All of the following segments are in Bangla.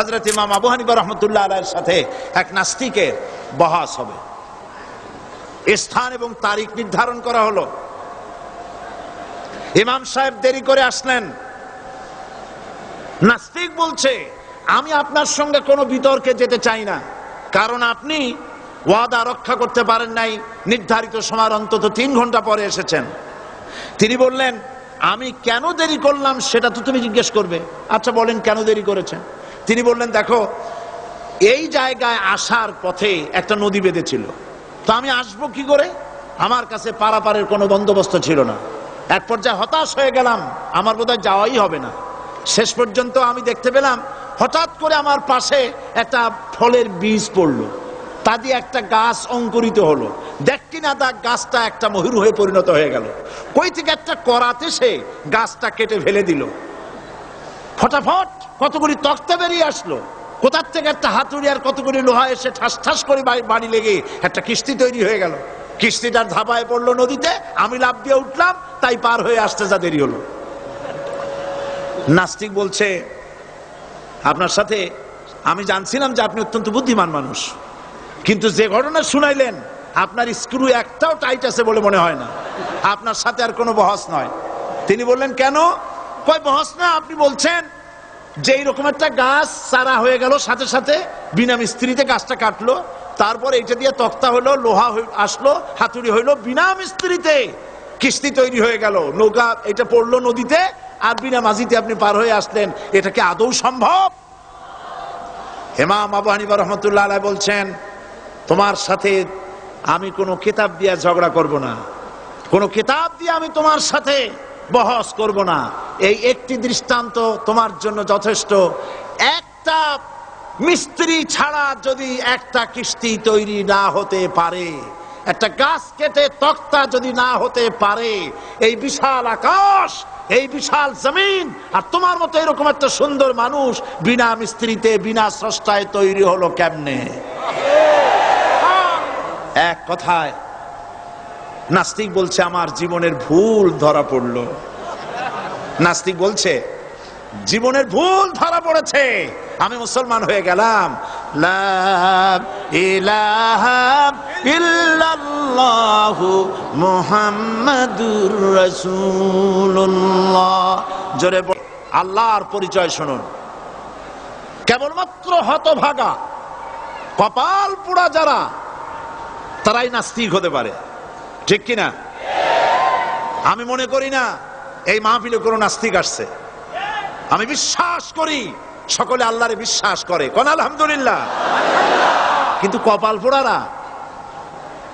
হজরত ইমাম আবু হানিফা রহমতুল্লাহ আলাইয়ের সাথে এক নাস্তিকের বহাস হবে। স্থান এবং তারিখ নির্ধারণ করা হলো। ইমাম সাহেব দেরি করে আসলেন। নাস্তিক বলছে, আমি আপনার সঙ্গে কোনো বিতর্কে যেতে চাই না, কারণ আপনি ওয়াদা রক্ষা করতে পারেন নাই, নির্ধারিত সময় অন্তত তিন ঘণ্টা পরে এসেছেন। তিনি বললেন, আমি কেন দেরি করলাম সেটা তো তুমি জিজ্ঞেস করবে। আচ্ছা বলেন কেন দেরি করেছেন? তিনি বললেন, দেখো, এই জায়গায় আসার পথে একটা নদী বেঁধেছিল। তো আমি আসব কি করে? আমার কাছে পারাপারের কোনো বন্দোবস্ত ছিল না। এক পর্যায়ে হতাশ হয়ে গেলাম, আমার বোধহয় যাওয়াই হবে না। শেষ পর্যন্ত আমি দেখতে পেলাম, হঠাৎ করে আমার পাশে একটা ফলের বীজ পড়ল। তা দিয়ে একটা গাছ অঙ্কুরিত হলো। দেখটি না তা গাছটা একটা ময়ূর হয়ে পরিণত হয়ে গেল। কই থেকে একটা করাতে সে গাছটা কেটে ফেলে দিল। ফটাফট কতগুলি তক্তা বেরিয়ে আসলো। কোথার থেকে একটা হাতুড়ি আর কতগুলি লোহা এসে ঠাস ঠাস করে বাড়ি- লেগে একটা কিস্তি তৈরি হয়ে গেল। কিস্তিটার ধাপায় পড়ল নদীতে, আমি লাভ দিয়ে উঠলাম, তাই পার হয়ে আসতে যা দেরি হলো। নাস্তিক বলছে, আপনার সাথে আমি জানছিলাম যে আপনি অত্যন্ত বুদ্ধিমান মানুষ। কিন্তু যে ঘটনা শুনাইলেন, আপনার স্ক্রু একটাও টাইট আছে বলে মনে হয় না। আপনার সাথে আর কোনো বহস নয়। তিনি বললেন, কেন? কয় বহস না আপনি বলছেন যে এইরকম একটা গাছ চারা হয়ে গেল, সাথে সাথে বিনা মিস্ত্রিতে গাছটা কাটলো, তারপর এইটা দিয়ে তক্তা হলো, লোহা আসলো, হাতুড়ি হইল, বিনা মিস্ত্রিতে কিস্তি তৈরি হয়ে গেল। নৌকা এটা পড়ল নদীতে, আর বিনা মাঝিতে আপনি পার হয়ে আসলেন। এটা কি আদৌ সম্ভব? হেমাম আবু রহমতুল্লাহ আলাই বলছেন, তোমার সাথে আমি কোনো কিতাব দিয়ে ঝগড়া করব না। কোনো কিতাব দিয়ে আমি তোমার সাথে বহস করব না। এই একটি দৃষ্টান্ত তোমার জন্য যথেষ্ট। একটা মিস্ত্রি ছাড়া যদি একটা কিস্তি তৈরি না হতে পারে, একটা গাছ কেটে তক্তা যদি না হতে পারে, এই বিশাল আকাশ, এই বিশাল জমিন, আর তোমার মতো এরকম একটা সুন্দর মানুষ বিনা মিস্ত্রিতে, বিনা স্রষ্টায় তৈরি হলো কেমনে? এক কথায়, নাস্তিক বলছে, আমার জীবনের ভুল ধরা পড়ল। নাস্তিক বলছে, জীবনের ভুল ধরা পড়েছে, আমি মুসলমান হয়ে গেলাম। জোরে আল্লাহর পরিচয় শুনুন। কেবলমাত্র হতভাগা, কপাল পোড়া যারা, তারাই নাস্তিক হতে পারে। ঠিক কিনা? আমি মনে করি না এই মাহফিলে কোনো নাস্তিক আসছে। আমি বিশ্বাস করি, সকলে আল্লাহরে বিশ্বাস করে। কোন আলহামদুলিল্লাহ। কিন্তু কপাল পোড়ারা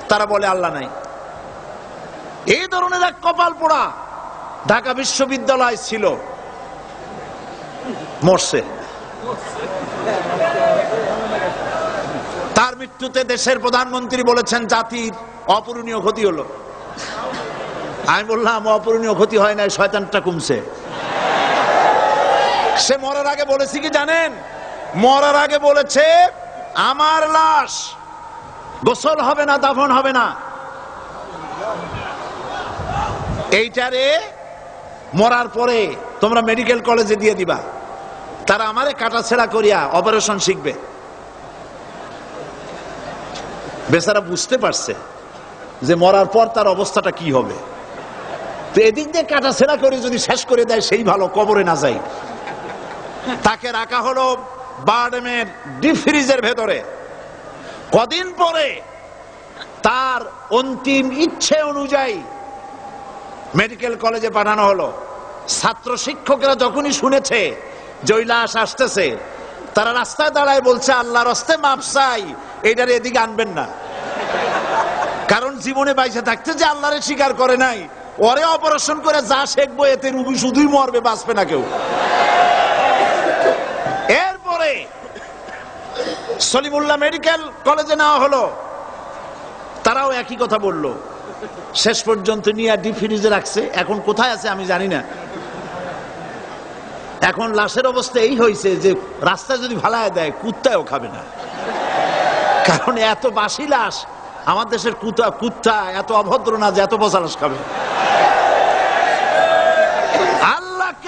তারা বলে আল্লাহ নাই। এই ধরনের এক কপাল পোড়া ঢাকা বিশ্ববিদ্যালয় ছিল। মরছে। তার মৃত্যুতে দেশের প্রধানমন্ত্রী বলেছেন, জাতির অপূরণীয় ক্ষতি হলো। আমি বললাম অপূরণীয় ক্ষতি হয় না শয়তানটা কমছে। সে মরার আগে বলেছি কি জানেন? মরার আগে বলেছে, আমার লাশ গোসল হবে না, দাফন হবে না। এইটারে মরার পরে তোমরা মেডিকেল কলেজে দিয়ে দিবা। তারা আমারে কাটাছেড়া করিয়া অপারেশন শিখবে। বেচারা বুঝতে পারছে যে মরার পর তার অবস্থাটা কি হবে। তো এদিক দিয়ে কাটাছেড়া করে যদি শেষ করে দেয়, সেই ভালো, কবরে না যায় তাকে রাখা হলো বার্ডেমের ডিপ ফ্রিজের ভেতরে। কদিন পরে তার অন্তিম ইচ্ছে অনুযায়ী মেডিকেল কলেজে পাঠানো হলো। ছাত্র শিক্ষকেরা যখনই শুনেছে যে ওই লাশ আসতেছে, তারা রাস্তায় দাঁড়ায় বলছে আল্লাহ রস্তে মাপ চাই, এইটার এদিকে আনবেন না। কারণ জীবনে বাইসে থাকতে যে আল্লাহরে স্বীকার করে নাই ওরে অপারেশন করে যা শেখবো, এতে রুগী শুধুই মরবে, বাঁচবে না কেউ। এরপরে সলিমুল্লাহ মেডিকেল কলেজে নেওয়া হলো। তারাও একই কথা বলল। শেষ পর্যন্ত নিয়ে ডিপ ফ্রিজে রাখছে। এখন কোথায় আছে আমি জানি না। এখন লাশের অবস্থা এই হয়েছে যে রাস্তায় যদি ভালায় দেয়, কুত্তায়ও খাবে না। কারণ এত বাসি লাশ, আমার দেশের কুতা কুত্তা এত অভদ্র না যে এত বসা লাশ খাবে।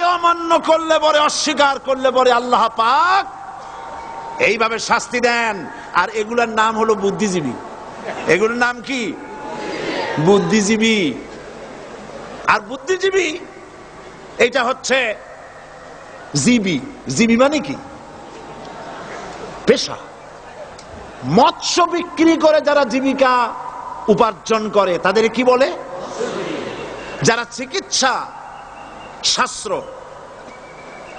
অমান্য করলে পরে, অস্বীকার করলে পরে আল্লাহ পাক এইভাবে শাস্তি দেন। আর এগুলার নাম হলো বুদ্ধিজীবী। এগুলোর নাম কি? বুদ্ধিজীবী। আর বুদ্ধিজীবী, এটা হচ্ছে জীবী। জীবী মানে কি? পেশা। মৎস্য বিক্রি করে যারা জীবিকা উপার্জন করে তাদের কি বলে? যারা চিকিৎসা, শাস্ত্র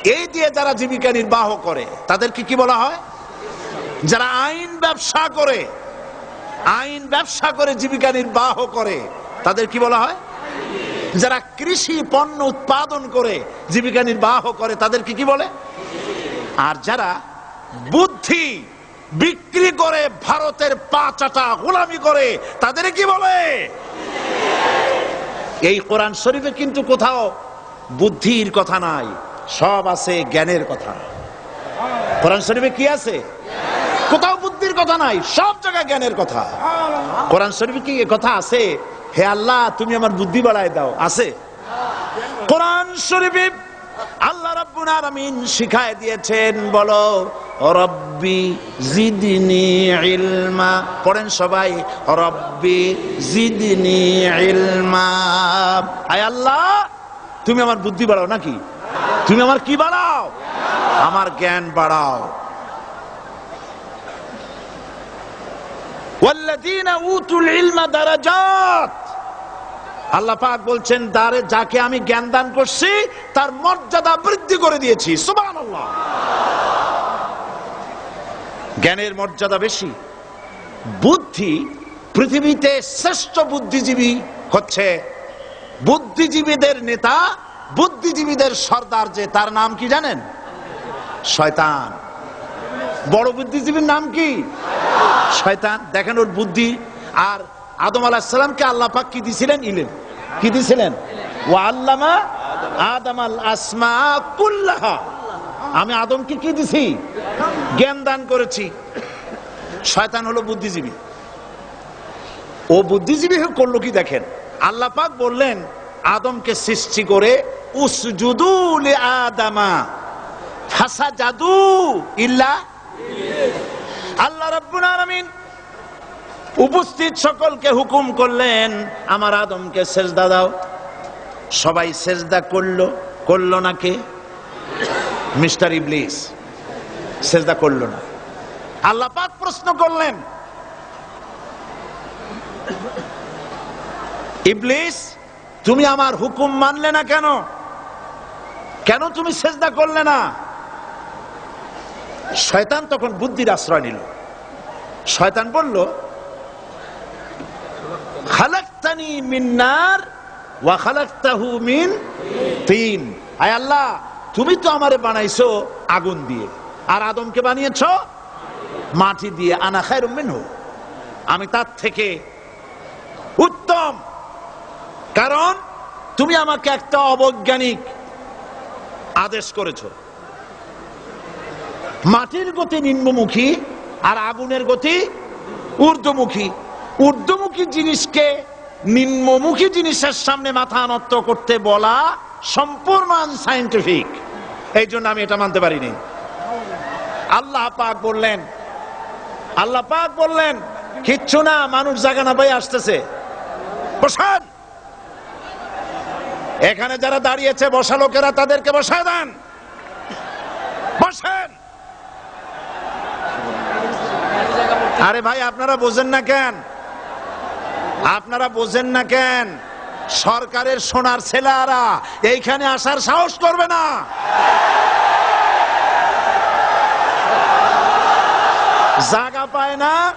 এই দিয়ে যারা জীবিকা নির্বাহ করে, তাদেরকে কি বলা হয়? যারা আইন ব্যবসা করে, আইন ব্যবসা করে জীবিকা নির্বাহ করে, তাদের কি বলা হয়? যারা কৃষি পণ্য উৎপাদন করে, জীবিকা নির্বাহ করে, তাদেরকে কি বলে? আর যারা বুদ্ধি বিক্রি করে, ভারতের পাচাটা গোলামি করে তাদের কি বলে? এই কোরআন শরীফে কিন্তু কোথাও বুদ্ধির কথা নাই। সব আছে জ্ঞানের কথা। কোরআন শরীফে কি আছে? কোথাও বুদ্ধির কথা নাই, সব জায়গায় জ্ঞানের কথা। কোরআন শরীফে কি কথা আছে? হে আল্লাহ, তুমি আমার বুদ্ধি বাড়ায় দাও। আছে? কোরআন শরীফে আল্লাহ রাব্বুল আলামিন শিখায় দিয়েছেন, বলো, রব্বি জিদনি ইলমা। পড়েন সবাই, রব্বি জিদনি ইলমা। আয় আল্লাহ, তুমি আমার বুদ্ধি বাড়াও নাকি? তুমি আমার কি বাড়াও? আমার জ্ঞান বাড়াও। আল্লাহ পাক বলছেন, দারে যাকে আমি জ্ঞান দান করছি, তার মর্যাদা বৃদ্ধি করে দিয়েছি। সুবান জ্ঞানের মর্যাদা বেশি। বুদ্ধি পৃথিবীতে শ্রেষ্ঠ বুদ্ধিজীবী হচ্ছে বুদ্ধিজীবীদের নেতা বুদ্ধিজীবীদের সর্দার যে, তার নাম কি জানেন? শয়তান। বড় বুদ্ধিজীবীর নাম কি? শয়তান। দেখেন ওর বুদ্ধি। আর আদম আলাহিসাল্লামকে আল্লাহ পাক কি দিছিলেন? ইলেম কি দিছিলেন? ও আল্লামা আদম আল আসমা কুল্লাহা। আমি আদমকে কি দিছি? জ্ঞান দান করেছি। শয়তান হলো বুদ্ধিজীবী। ও বুদ্ধিজীবী করল কি দেখেন? আল্লাহ পাক বললেন, আদমকে সৃষ্টি করে জাদু আল্লাহ উপস্থিত সকলকে হুকুম করলেন, আমার আদমকে সেজদা দাও। সবাই সেজদা করল করল না কে? মিস্টার ইবলিস, সেজদা করল না। আল্লাহ পাক প্রশ্ন করলেন, ইবলিস, তুমি আমার হুকুম মানলে না কেন? কেন তুমি সেজদা করলে না? শয়তান তখন বুদ্ধির আশ্রয় নিল। শয়তান বলল, খালাক্তানি মিন্নার ওয়া খালাক্তাহু মিন তিন। আয় আল্লাহ, তুমি তো আমারে বানাইছো আগুন দিয়ে। আর আদমকে বানিয়েছো? মাটি দিয়ে। আনা খায়রুম মিনহু। আমি তার থেকে উত্তম। কারণ তুমি আমাকে একটা অবৈজ্ঞানিক আদেশ করেছ। মাটির গতি নিম্নমুখী আর আগুনের গতি ঊর্ধ্বমুখী। ঊর্ধ্বমুখী জিনিসকে নিম্নমুখী জিনিসের সামনে মাথা নত করতে বলা সম্পূর্ণ আনসাইন্টিফিক এই জন্য আমি এটা মানতে পারিনি। আল্লাহ পাক বললেন, আল্লাহ পাক বললেন, কিচ্ছু না, মানুষ জায়গা না পাই আসতেছে। বসান। এখানে যারা দাঁড়িয়েছে, বসা লোকেরা তাদেরকে বসায় দেন। বসেন। আরে ভাই, আপনারা বোঝেন না কেন? আপনারা বোঝেন না কেন? সরকারের সোনার ছেলেরা এইখানে আসার সাহস করবে না। জায়গা পায় না।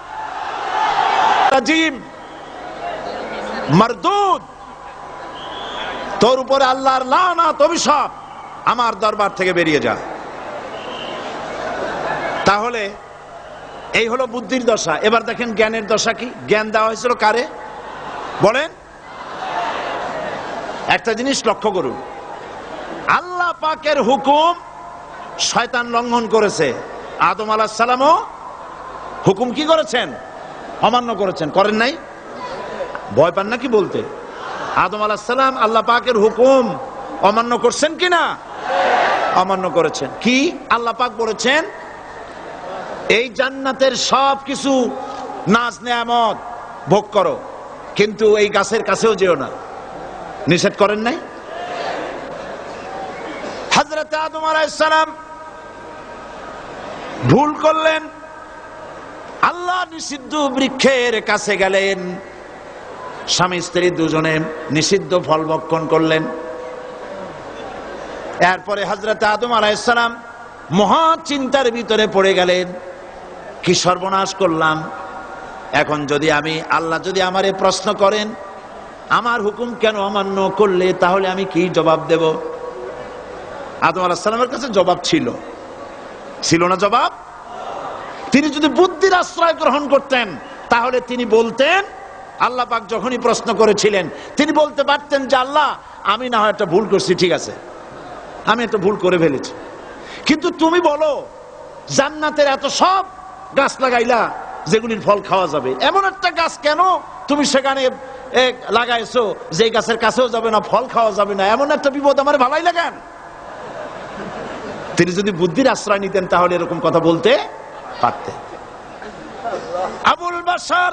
মারদুদ। তোর উপরে আল্লাহর লানাত, অভিশাপ আমার দরবার থেকে বেরিয়ে যা। তাহলে এই হলো বুদ্ধির দশা। এবার দেখেন জ্ঞানের দশা কি? জ্ঞান দেওয়া হয়েছিল কারে? বলেন। একটা জিনিস লক্ষ্য করুন। আল্লাহ পাকের হুকুম শয়তান লঙ্ঘন করেছে। আদম আলাহ সালামও হুকুম কি করেছেন? অমান্য করেছেন। করেন নাই? ভয় পান না কি বলতে? আদম আলাহ সালাম আল্লাহ পাকের হুকুম অমান্য করছেন কি না অমান্য করেছেন। কি? আল্লাহ পাক বলেছেন, এই জান্নাতের সব কিছু নাচ নেয়ামত ভোগ করো, কিন্তু এই গাছের কাছেও যেও না। নিষেধ করেন নাই? হজরত আদম আলাইসালাম ভুল করলেন। আল্লাহ নিষিদ্ধ বৃক্ষের কাছে গেলেন। স্বামী স্ত্রী দুজনে নিষিদ্ধ ফল ভক্ষণ করলেন। এরপরে হজরত আদম আলাইসালাম মহা চিন্তার ভিতরে পড়ে গেলেন, কি সর্বনাশ করলাম। এখন যদি আমি, আল্লাহ যদি আমারে প্রশ্ন করেন, আমার হুকুম কেন অমান্য করলে, তাহলে আমি কি জবাব দেব? আদম আলাহিসাল্লামের কাছে জবাব ছিল। ছিল না জবাব? তিনি যদি বুদ্ধির আশ্রয় গ্রহণ করতেন, তাহলে তিনি বলতেন আল্লাহ পাক যখনই প্রশ্ন করেছিলেন, তিনি বলতে পারতেন যে, আল্লাহ, আমি না হয় একটা ভুল করছি, ঠিক আছে। আমি একটা ভুল করে ফেলেছি। কিন্তু তুমি বলো, জান্নাতের এত সব গাছ লাগাইলা, যেগুলির ফল খাওয়া যাবে। এমন একটা গাছ কেন তুমি সেখানে লাগাইছো যে গাছের কাছেও যাবে না, ফল খাওয়া যাবে না? এমন একটা বিপদ আমার ভালাই লাগান তিনি যদি বুদ্ধির আশ্রয় নিতেন, তাহলে এরকম কথা বলতে পারতেন। আবুল বাসার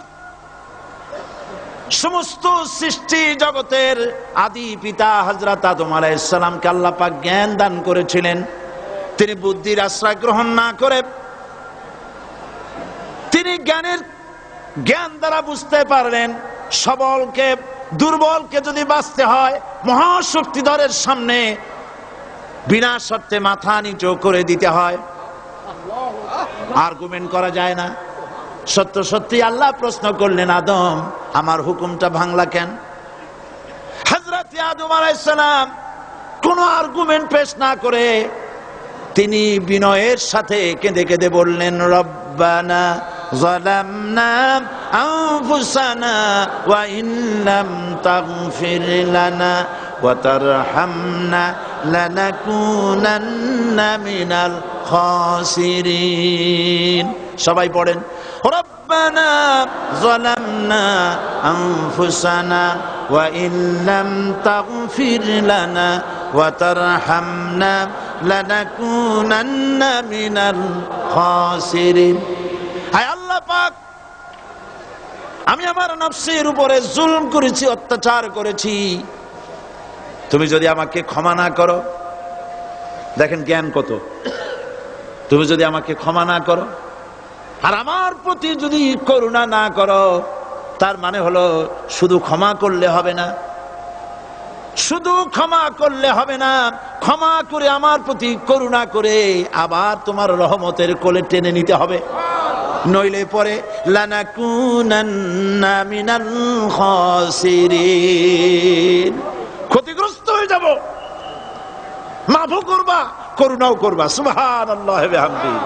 সমস্ত সৃষ্টি জগতের আদি পিতা হজরত আদম আলাইসালামকে আল্লাহ জ্ঞান দান করেছিলেন। তিনি বুদ্ধির আশ্রয় গ্রহণ না করে তিনি জ্ঞানের জ্ঞান দ্বারা বুঝতে পারলেন, সবলকে, দুর্বলকে যদি বাঁচতে হয়, মহাশক্তিধরের সামনে বিনা শর্তে মাথা নিচু করে দিতে হয়। আর্গুমেন্ট করা যায় না। সত্য সত্যি আল্লাহ প্রশ্ন করলেন আদম আমার হুকুমটা ভাঙলা কেন হজরত আদম আলাইসালাম কোন আর্গুমেন্ট পেশ না করে তিনি বিনয়ের সাথে কেঁদে কেঁদে বললেন রব্বানা ظلمنا أنفسنا وإن لم تغفر لنا وترحمنا لنكونن من الخاسرين সবাই পড়েন ربنا ظلمنا أنفسنا وإن لم تغفر لنا وترحمنا لنكونن من الخاسرين হায় আল্লাহ পাক আমি আমার নফসের উপরে জুলম করেছি অত্যাচার করেছি তুমি যদি আমাকে ক্ষমা না করো দেখেন জ্ঞান কত তুমি যদি আমাকে ক্ষমা না করো আর আমার প্রতি যদি করুণা না করো, তার মানে হলো শুধু ক্ষমা করলে হবে না। শুধু ক্ষমা করলে হবে না, ক্ষমা করে আমার প্রতি করুণা করে আবার তোমার রহমতের কোলে টেনে নিতে হবে। নইলে পরে ক্ষতিগ্রস্ত হয়ে যাব। মাফও করবা, করুণাও করবা। বিহামদি।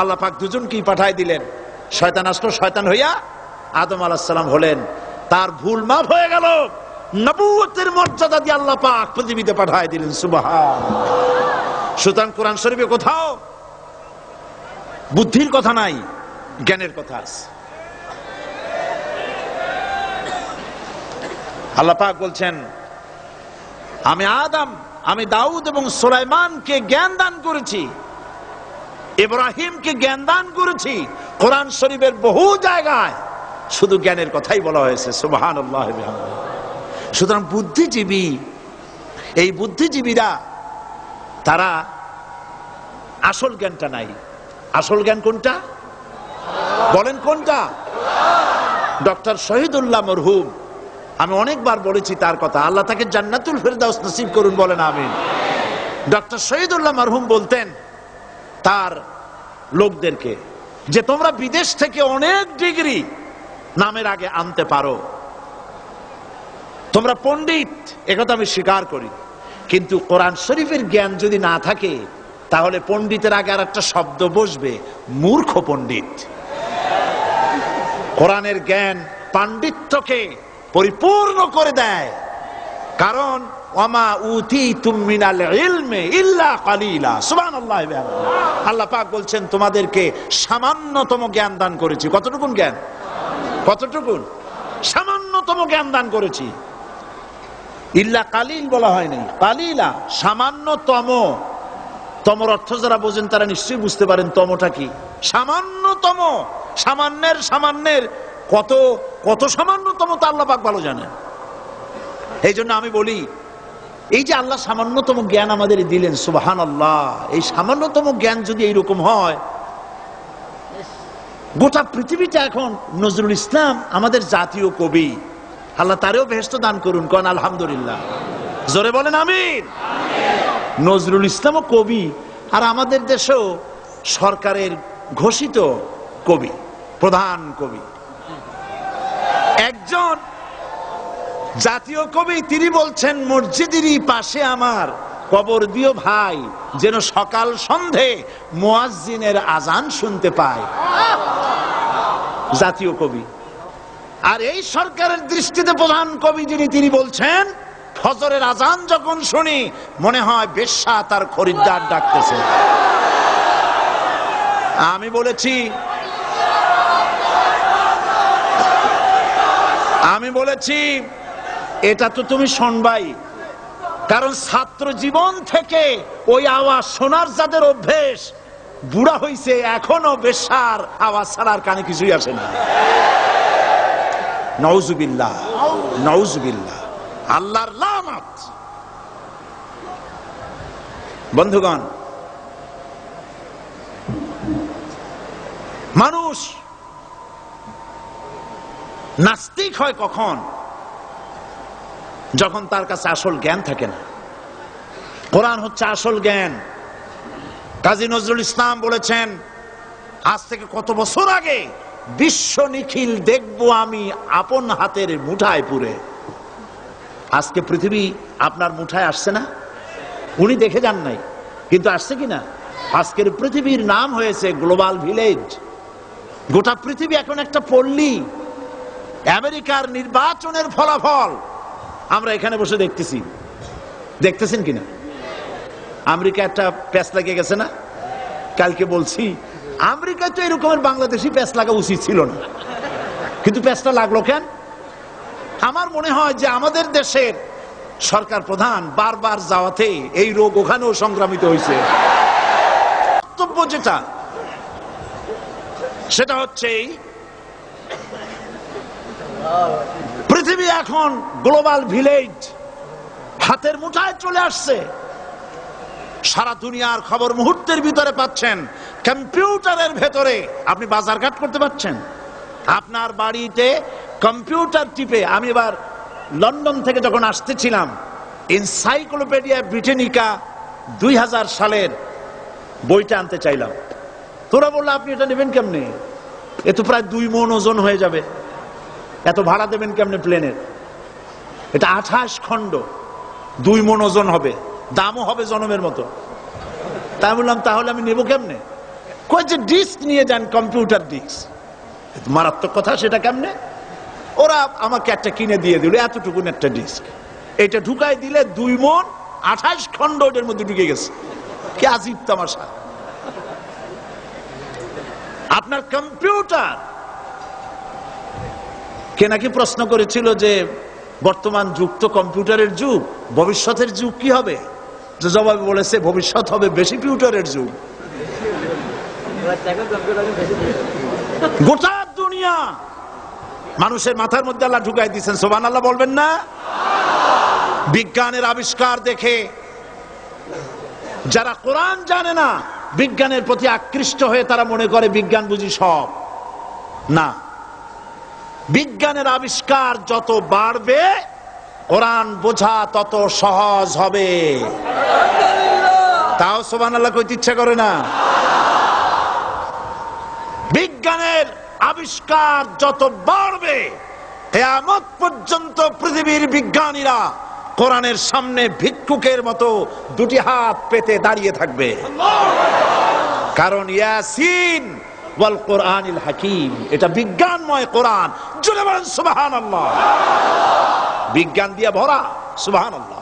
আল্লাহ পাক দুজনকেই পাঠায় দিলেন। শয়তান আসলো, শয়তান হইয়া আদম আলাহিসাল্লাম হলেন। তার ভুল মাফ হয়ে গেল। নবুয়তের মর্যাদা দিয়ে আল্লাহ পাক পৃথিবীতে পাঠায় দিলেন, সুবহান। সুতরাং কোরআন শরীফে কোথাও বুদ্ধির কথা নাই, জ্ঞানের কথা আছে। আল্লাহ বলছেন, আমি আদম, আমি দাউদ এবং সোলাইমানকে জ্ঞান দান করেছি। ইব্রাহিমকে জ্ঞান দান করেছি। কোরআন শরীফের বহু জায়গায় শুধু জ্ঞানের কথাই বলা হয়েছে সুবহান সুতরাং বুদ্ধিজীবী, এই বুদ্ধিজীবীরা, তারা আসল জ্ঞানটা নাই। আসল জ্ঞান কোনটা? বলেন কোনটা? ডক্টর শহীদুল্লাহ মরহুম, আমি অনেকবার বলেছি তার কথা। আল্লাহ তাকে জান্নাতুল ফেরদাউস নসিব করুন বলেন, আমিন। ডক্টর শহীদুল্লাহ মরহুম বলতেন তার লোকদেরকে, যে তোমরা বিদেশ থেকে অনেক ডিগ্রি নামের আগে আনতে পারো। তোমরা পণ্ডিত, একথা আমি স্বীকার করি। কিন্তু কোরআন শরীফের জ্ঞান যদি না থাকে, তাহলে পণ্ডিতের আগে আর একটা শব্দ বসবে, মূর্খ পণ্ডিত। কোরআনের জ্ঞান পাণ্ডিত্যকে পরিপূর্ণ করে দেয়। কারণ উতি কালিলা। আল্লাহ। বলছেন, তোমাদেরকে সামান্যতম জ্ঞান দান করেছি। কতটুকুন জ্ঞান? সামান্যতম জ্ঞান দান করেছি। কালিল বলা হয়নি সামান্যতম। তমর অর্থ যারা বোঝেন, তারা নিশ্চয়ই বুঝতে পারেন তমটা কি। সামান্যতম, সামান্যের সামান্যের কত কত সামান্যতম তা আল্লাহ পাক ভালো জানেন। এই জন্য আমি বলি এই যে আল্লাহ সামান্যতম জ্ঞান আমাদের দিলেন সুবাহান আল্লাহ এই সামান্যতম জ্ঞান যদি এইরকম হয়, গোটা পৃথিবীটা এখন নজরুল ইসলাম আমাদের জাতীয় কবি। আল্লাহ তারেও বেহেস্ত দান করুন, কন আলহামদুলিল্লাহ। জোরে বলেন, আমিন। নজরুল ইসলামও কবি, আর আমাদের দেশেও সরকারের ঘোষিত কবি, প্রধান কবি। একজন জাতীয় কবি, তিনি বলছেন, মসজিদেরই পাশে আমার কবর দিও ভাই, যেন সকাল সন্ধে মুয়াজ্জিনের আজান শুনতে পায়। জাতীয় কবি। আর এই সরকারের দৃষ্টিতে প্রধান কবি যিনি, তিনি বলছেন, ফজরের আজান যখন শুনি, মনে হয় বেশ্যা তার খরিদ্দার ডাকতেছে। আমি বলেছি আমি বলেছি এটা তো তুমি শুনবাই। কারণ ছাত্র জীবন থেকে ওই আওয়াজ শোনার যাদের অভ্যেস, বুড়া হইছে এখনও বেশার আওয়াজ ছাড়ার কানে কিছুই আসে না। আল্লাহর লানত। বন্ধুগণ, মানুষ নাস্তিক হয় কখন? যখন তার কাছে আসল জ্ঞান থাকে না। কোরআন হচ্ছে আসল জ্ঞান। কাজী নজরুল ইসলাম বলেছেন, আজ থেকে কত বছর আগে বিশ্ব নিখিল দেখব আমি আপন হাতের মুঠায় পুরে। আজকে পৃথিবী আপনার মুঠায় আসছে না? উনি দেখে যান নাই, কিন্তু আসছে কি না? আজকের পৃথিবীর নাম হয়েছে গ্লোবাল ভিলেজ। গোটা পৃথিবী এখন একটা পল্লী। আমেরিকার নির্বাচনের ফলাফল আমরা এখানে বসে দেখতেছি। দেখতেছেন কিনা? আমেরিকা একটা প্যাচ লাগিয়ে গেছে না? কালকে বলছি, আমেরিকায় তো এরকমের বাংলাদেশি প্যাচ লাগা উচিত ছিল না। কিন্তু প্যাচটা লাগল কেন? আমার মনে হয় যে আমাদের দেশের সরকার প্রধান বারবার যাওয়াতে এই রোগ ওখানেও সংক্রামিত হয়েছে। বক্তব্য যেটা, সেটা হচ্ছে পৃথিবী এখন গ্লোবাল ভিলেজ। হাতের মুঠায় চলে আসছে। সারা দুনিয়ার খবর মুহূর্তের ভিতরে পাচ্ছেন। কম্পিউটারের ভেতরে। আপনি বাজারঘাট করতে পারছেন। আপনার বাড়িতে কম্পিউটার টিপে আমি এবার লন্ডন থেকে যখন আসতেছিলাম, এনসাইক্লোপিডিয়া ব্রিটেনিকা দুই হাজার সালের বইটা আনতে চাইলাম। তোরা বলল, আপনি এটা নেবেন কেমনে? এ তো প্রায় দুই মন ওজন হয়ে যাবে। এত ভাড়া দেবেন কেমনে প্লেনের? এটা আঠাশ খণ্ড। দুই মন ওজন হবে। দামও হবে জনমের মতো। তাই বললাম, তাহলে আমি নেব কেমনে? কই যে ডিস্ক নিয়ে যান, কম্পিউটার ডিস্ক। মারাত্মক কথা, সেটা কেমনে? ওরা আমাকে একটা কিনে দিয়ে দিল, এতটুকুন একটা ডিস্ক। এটা ঢুকাই দিলে দুই মন আঠাশ খণ্ড ওটার মধ্যে ঢুকে গেছে। কি আজিব তামাশা। আপনার কম্পিউটার কে নাকি প্রশ্ন করেছিল যে বর্তমান যুগ তো কম্পিউটারের যুগ, ভবিষ্যতের যুগ কি হবে? জবাবে বলেছে, ভবিষ্যৎ হবে বেশি পিউটারের যুগ। গোটা দুনিয়া মানুষের মাথার মধ্যে আল্লাহ ঢুকাই দিচ্ছেন সোবান আল্লাহ বলবেন না? বিজ্ঞানের আবিষ্কার দেখে যারা কোরআন জানে না, বিজ্ঞানের প্রতি আকৃষ্ট হয়ে তারা মনে করে বিজ্ঞান বুঝি সব। না। বিজ্ঞানের আবিষ্কার যত বাড়বে, কোরআন বোঝা তত সহজ হবে। তাও সোবান আল্লাহ কইতে ইচ্ছা করে না? বিজ্ঞানের আবিষ্কার যত বাড়বে, কেয়ামত পর্যন্ত পৃথিবীর বিজ্ঞানীরা কোরআনের সামনে ভিক্ষুকের মতো দুটি হাত পেতে দাঁড়িয়ে থাকবে। কারণ ইয়াসিন ওয়াল কোরআনিল হাকিম। এটা বিজ্ঞানময় কোরআন। জুড়ে বলেন সুবহানাল্লাহ। বিজ্ঞান দিয়ে ভরা সুবহানাল্লাহ।